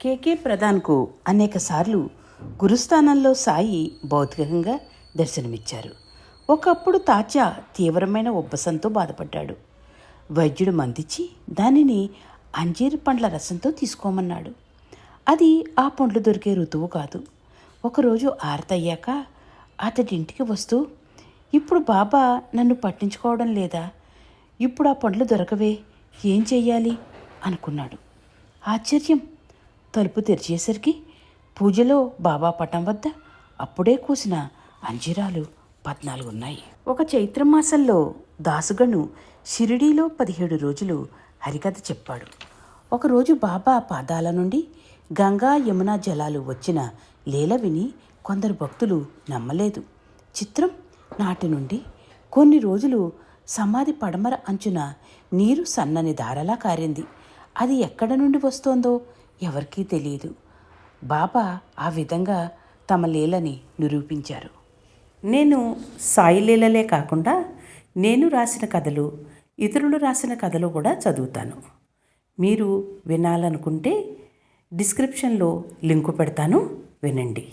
కేకే ప్రధాన్కు అనేకసార్లు గురుస్థానంలో సాయి భౌతికంగా దర్శనమిచ్చారు. ఒకప్పుడు తాజా తీవ్రమైన ఉబ్బసంతో బాధపడ్డాడు. వైద్యుడు మందించి దానిని అంజీర్ పండ్ల రసంతో తీసుకోమన్నాడు. అది ఆ పండ్లు దొరికే ఋతువు కాదు. ఒకరోజు ఆరతయ్యాక అతడి ఇంటికి వస్తూ ఇప్పుడు బాబా నన్ను పట్టించుకోవడం లేదా? ఇప్పుడు ఆ పండ్లు దొరకవే. ఏం చెయ్యాలి? అనుకున్నాడు. ఆశ్చర్యం! తలుపు తెరిచేసరికి పూజలో బాబా పటం వద్ద అప్పుడే కూసిన అంజీరాలు పద్నాలుగు ఉన్నాయి. ఒక చైత్రమాసంలో దాసుగను షిరిడీలో పదిహేడు రోజులు హరికథ చెప్పాడు. ఒకరోజు బాబా పాదాల నుండి గంగా యమున జలాలు వచ్చిన లీల విని కొందరు భక్తులు నమ్మలేదు. చిత్రం నాటి నుండి కొన్ని రోజులు సమాధి పడమర అంచున నీరు సన్నని దారలా కారింది. అది ఎక్కడ నుండి వస్తోందో ఎవరికీ తెలియదు బాబా ఆ విధంగా తమ లీలని నిరూపించారు. నేను సాయి లీలలే కాకుండా నేను రాసిన కథలు ఇతరులు రాసిన కథలు కూడా చదువుతాను. మీరు వినాలనుకుంటే డిస్క్రిప్షన్లో లింకు పెడతాను. వినండి.